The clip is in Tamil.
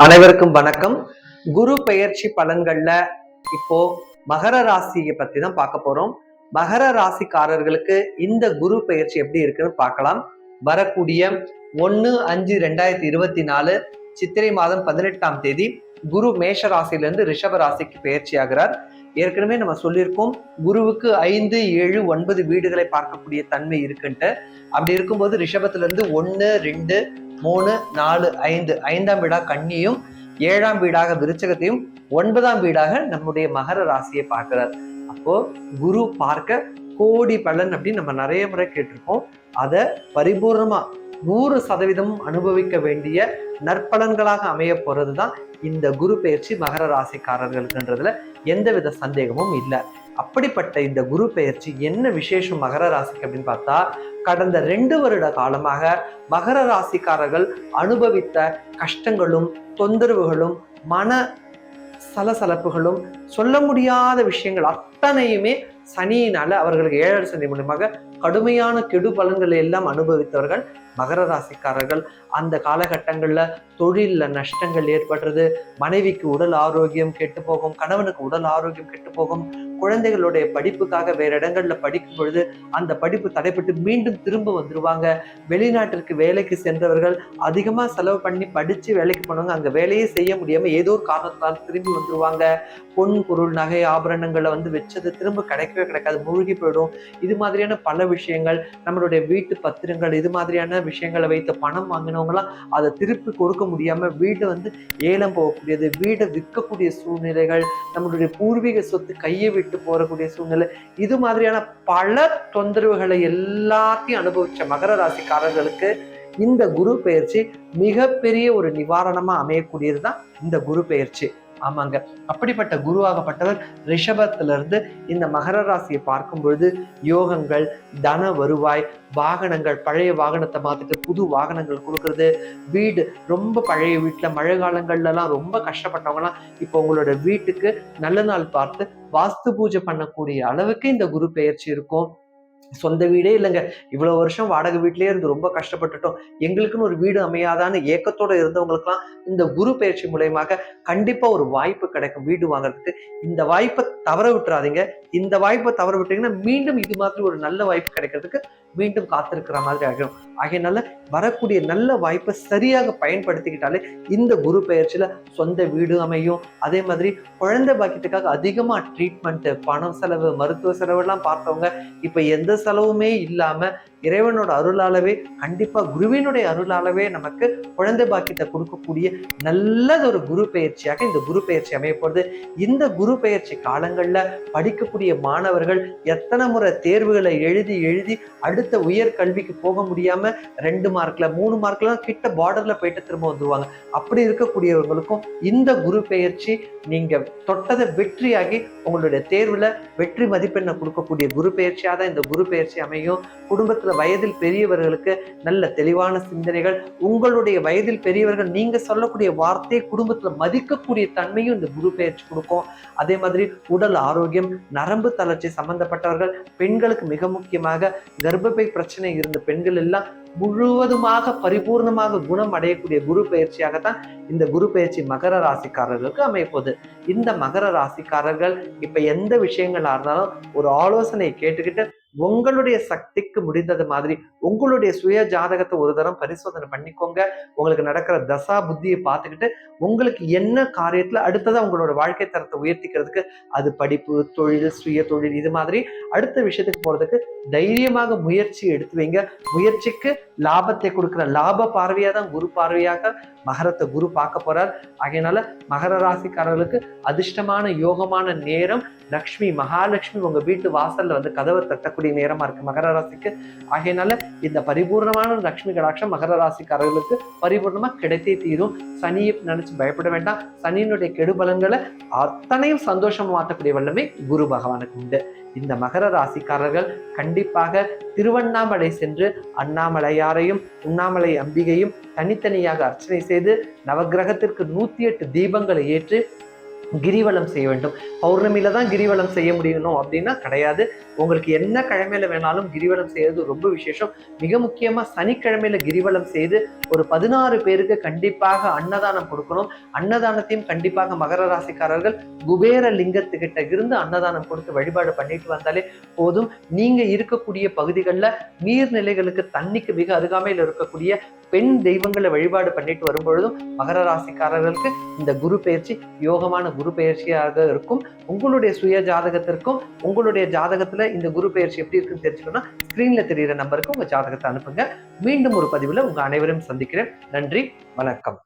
அனைவருக்கும் வணக்கம். குரு பெயர்ச்சி பலன்கள்ல இப்போ மகர ராசியை பத்தி தான் பார்க்க போறோம். மகர ராசிக்காரர்களுக்கு இந்த குரு பெயர்ச்சி எப்படி இருக்குன்னு பார்க்கலாம். வரக்கூடிய ஒன்னு அஞ்சு ரெண்டாயிரத்தி இருபத்தி நாலு சித்திரை மாதம் பதினெட்டாம் தேதி குரு மேஷ ராசியிலிருந்து ரிஷப ராசிக்கு பெயர்ச்சி ஆகிறார். ஏற்கனவே நம்ம சொல்லியிருக்கோம் குருவுக்கு ஐந்து ஏழு ஒன்பது வீடுகளை பார்க்கக்கூடிய தன்மை இருக்குன்ட்டு. அப்படி இருக்கும்போது ரிஷபத்துல இருந்து ஒன்னு ரெண்டு மூணு நாலு ஐந்து. ஐந்தாம் வீடாக கன்னியும் ஏழாம் வீடாக விருச்சகத்தையும் ஒன்பதாம் வீடாக நம்முடைய மகர ராசியை பார்க்கிறார். அப்போ குரு பார்க்க கோடி பலன் அப்படின்னு நம்ம நிறைய முறை கேட்டிருக்கோம் அதை பரிபூர்ணமா நூறு சதவீதம் அனுபவிக்க வேண்டிய நற்பலன்களாக அமைய போறது தான் இந்த குரு பயிற்சி மகர ராசிக்காரர்களுக்குன்றதுல எந்தவித சந்தேகமும் இல்லை. அப்படிப்பட்ட இந்த குரு பெயர்ச்சி என்ன விசேஷம் மகர ராசிக்கு அப்படின்னு பார்த்தா கடந்த ரெண்டு வருட காலமாக மகர ராசிக்காரர்கள் அனுபவித்த கஷ்டங்களும் தொந்தரவுகளும் மன சலசலப்புகளும் சொல்ல முடியாத விஷயங்கள் அத்தனையுமே சனியினால அவர்களுக்கு ஏழரை சனி மூலமாக கடுமையான கெடு பலன்களை எல்லாம் அனுபவித்தவர்கள் மகர ராசிக்காரர்கள். அந்த காலகட்டங்களில் தொழிலில் நஷ்டங்கள் ஏற்படுறது மனைவிக்கு உடல் ஆரோக்கியம் கெட்டு போகும் கணவனுக்கு உடல் ஆரோக்கியம் கெட்டு போகும் குழந்தைகளுடைய படிப்புக்காக வேற இடங்கள்ல படிக்கும் பொழுது அந்த படிப்பு தடைப்பட்டு மீண்டும் திரும்ப வந்துருவாங்க. வெளிநாட்டிற்கு வேலைக்கு சென்றவர்கள் அதிகமா செலவு பண்ணி படிச்சு வேலைக்கு போனவங்க அங்க வேலையே செய்ய முடியாம ஏதோ ஒரு காரணத்தால் திரும்பி வந்துருவாங்க. பொன் பொருள் நகை ஆபரணங்களை வந்து வச்சது திரும்ப கிடைக்கவே கிடைக்காது மூழ்கி போயிடும். இது மாதிரியான பல விஷயங்கள் நம்மளுடைய வீட்டு பத்திரங்கள் இது மாதிரியான விஷயங்களை வைத்து பணம் வாங்கினவங்களாம் அதை திருப்பி கொடுக்க முடியாம வீடு வந்து ஏலம் போகக்கூடியது வீடை விற்கக்கூடிய சூழ்நிலைகள் நம்மளுடைய பூர்வீக சொத்து கையை விட்டு போறக்கூடிய சூழ்நிலை. இது மாதிரியான பல தொந்தரவுகளை எல்லாத்தையும் அனுபவிச்ச மகர ராசிக்காரர்களுக்கு இந்த குரு பெயர்ச்சி மிகப்பெரிய ஒரு நிவாரணமா அமையக்கூடியது தான் இந்த குரு பெயர்ச்சி ஆமாங்க. அப்படிப்பட்ட குருவாகப்பட்டவர் ரிஷபத்திலிருந்து இந்த மகர ராசியை பார்க்கும் பொழுது யோகங்கள் தன வருவாய் வாகனங்கள் பழைய வாகனத்தை மாத்திட்டு புது வாகனங்கள் கொடுக்கறது வீடு ரொம்ப பழைய வீட்டில் மழை காலங்கள்லாம் ரொம்ப கஷ்டப்பட்டவங்கலாம் இப்போ உங்களோட வீட்டுக்கு நல்ல நாள் பார்த்து வாஸ்து பூஜை பண்ணக்கூடிய அளவுக்கு இந்த குரு பெயர்ச்சி இருக்கும். சொந்த வீடே இல்லைங்க. இவ்வளவு வருஷம் வாடகை வீட்டிலே இருந்து ரொம்ப கஷ்டப்பட்டுட்டோம். எங்களுக்குன்னு ஒரு வீடு அமையாதான்னு ஏக்கத்தோட இருந்தவங்களுக்குலாம் இந்த குரு பயிற்சி மூலயமாக கண்டிப்பா ஒரு வாய்ப்பு கிடைக்கும் வீடு வாங்குறதுக்கு. இந்த வாய்ப்பை தவற விட்டுறாதீங்க. இந்த வாய்ப்பை தவற விட்டீங்கன்னா மீண்டும் இது மாதிரி ஒரு நல்ல வாய்ப்பு கிடைக்கிறதுக்கு மீண்டும் காத்திருக்கிற மாதிரி ஆகிடும். ஆகையனால வரக்கூடிய நல்ல வாய்ப்பை சரியாக பயன்படுத்திக்கிட்டாலே இந்த குரு பெயர்ச்சியில சொந்த வீடு அமையும். அதே மாதிரி குழந்தை பாக்கியத்துக்காக அதிகமா ட்ரீட்மெண்ட் பணம் செலவு மருத்துவ செலவு எல்லாம் பார்த்தவங்க இப்ப எந்த செலவுமே இல்லாம இறைவனோட அருளாலவே கண்டிப்பாக குருவினுடைய அருளாலவே நமக்கு குழந்தை பாக்கியத்தை கொடுக்கக்கூடிய நல்லதொரு குரு பயிற்சியாக இந்த குரு பயிற்சி அமையப்படுது இந்த குரு பயிற்சி காலங்களில் படிக்கக்கூடிய மாணவர்கள் எத்தனை முறை தேர்வுகளை எழுதி எழுதி அடுத்த உயர் கல்விக்கு போக முடியாமல் ரெண்டு மார்க்கில் மூணு மார்க்லாம் கிட்ட பார்டரில் போயிட்டு திரும்ப வந்துருவாங்க. அப்படி இருக்கக்கூடியவர்களுக்கும் இந்த குரு பெயர்ச்சி நீங்கள் தொட்டதை வெற்றியாகி உங்களுடைய தேர்வில் வெற்றி மதிப்பெண்ணை கொடுக்கக்கூடிய குரு பெயர்ச்சியாக தான் இந்த குரு பெயர்ச்சி அமையும். குடும்பத்தில் வயதில் பெரியவர்களுக்கு நல்ல தெளிவான சிந்தனைகள் உங்களுடைய வயதில் பெரியவர்கள் நீங்க சொல்லக்கூடிய வார்த்தையை குடும்பத்துல மதிக்கக்கூடிய தன்மையும் இந்த குரு பயிற்சி கொடுக்கும். அதே மாதிரி உடல் ஆரோக்கியம் நரம்பு தளர்ச்சி சம்பந்தப்பட்டவர்கள் பெண்களுக்கு மிக முக்கியமாக கர்ப்பப்பை பிரச்சனை இருந்த பெண்கள் எல்லாம் முழுவதுமாக பரிபூர்ணமாக குணம் அடையக்கூடிய குரு பயிற்சியாகத்தான் இந்த குரு பயிற்சி மகர ராசிக்காரர்களுக்கு அமையப்போகுது இந்த மகர ராசிக்காரர்கள் இப்ப எந்த விஷயங்களா இருந்தாலும் ஒரு ஆலோசனை கேட்டுக்கிட்டு உங்களுடைய சக்திக்கு முடிந்தது மாதிரி உங்களுடைய சுய ஜாதகத்தை ஒரு தரம் பரிசோதனை பண்ணிக்கோங்க. உங்களுக்கு நடக்கிற தசா புத்தியை பார்த்துக்கிட்டு உங்களுக்கு என்ன காரியத்தில் அடுத்ததாக உங்களோட வாழ்க்கை தரத்தை உயர்த்திக்கிறதுக்கு அது படிப்பு தொழில் சுய தொழில் இது மாதிரி அடுத்த விஷயத்துக்கு போகிறதுக்கு தைரியமாக முயற்சி எடுத்து வைங்க. முயற்சிக்கு லாபத்தை கொடுக்குற லாப பார்வையாக தான் குரு பார்வையாக மகரத்தை குரு பார்க்க போறார். ஆகையினால மகர ராசிக்காரர்களுக்கு அதிர்ஷ்டமான யோகமான நேரம் லக்ஷ்மி மகாலட்சுமி உங்க வீட்டு வாசல்ல வந்து கதவை தட்டக்கூடிய நேரமா இருக்கு மகர ராசிக்கு. ஆகையினால இந்த பரிபூர்ணமான லக்ஷ்மி கடாட்சம் மகர ராசிக்காரர்களுக்கு பரிபூர்ணமா கிடைத்தே தீரும். சனியை நினைச்சு பயப்பட வேண்டாம். சனியினுடைய கெடுபலன்களை அத்தனையும் சந்தோஷம் மாற்றக்கூடிய வல்லமை குரு பகவானுக்கு உண்டு. இந்த மகர ராசிக்காரர்கள் கண்டிப்பாக திருவண்ணாமலை சென்று அண்ணாமலையாரையும் உண்ணாமலை அம்பிகையும் தனித்தனியாக அர்ச்சனை செய்து நவக்கிரகத்திற்கு நூத்தி எட்டு தீபங்களை ஏற்று கிரிவலம் செய்ய வேண்டும். பௌர்ணமியில தான் கிரிவலம் செய்ய முடியணும் அப்படின்னா கிடையாது. உங்களுக்கு என்ன கிழமையில வேணாலும் கிரிவலம் செய்யறது ரொம்ப விசேஷம். மிக முக்கியமா சனிக்கிழமையில கிரிவலம் செய்து ஒரு பதினாறு பேருக்கு கண்டிப்பாக அன்னதானம் கொடுக்கணும். அன்னதானத்தையும் கண்டிப்பாக மகர ராசிக்காரர்கள் குபேர லிங்கத்துக்கிட்ட இருந்து அன்னதானம் கொடுத்து வழிபாடு பண்ணிட்டு வந்தாலே போதும். நீங்க இருக்கக்கூடிய பகுதிகளில் நீர்நிலைகளுக்கு தண்ணிக்கு மிக அருகாமையில் இருக்கக்கூடிய பெண் தெய்வங்களை வழிபாடு பண்ணிட்டு வரும்பொழுதும் மகர ராசிக்காரர்களுக்கு இந்த குரு பயிற்சி யோகமான குரு குரு பயிற்சியாக இருக்கும். உங்களுடைய சுய ஜாதகத்திற்கும் உங்களுடைய ஜாதகத்துல இந்த குரு பயிற்சி எப்படி இருக்குன்னு தெரிஞ்சுக்கணும்னா ஸ்கிரீன்ல தெரியிற நம்பருக்கு உங்க ஜாதகத்தை அனுப்புங்க. மீண்டும் ஒரு பதிவுல உங்க அனைவரும் சந்திக்கிறேன். நன்றி வணக்கம்.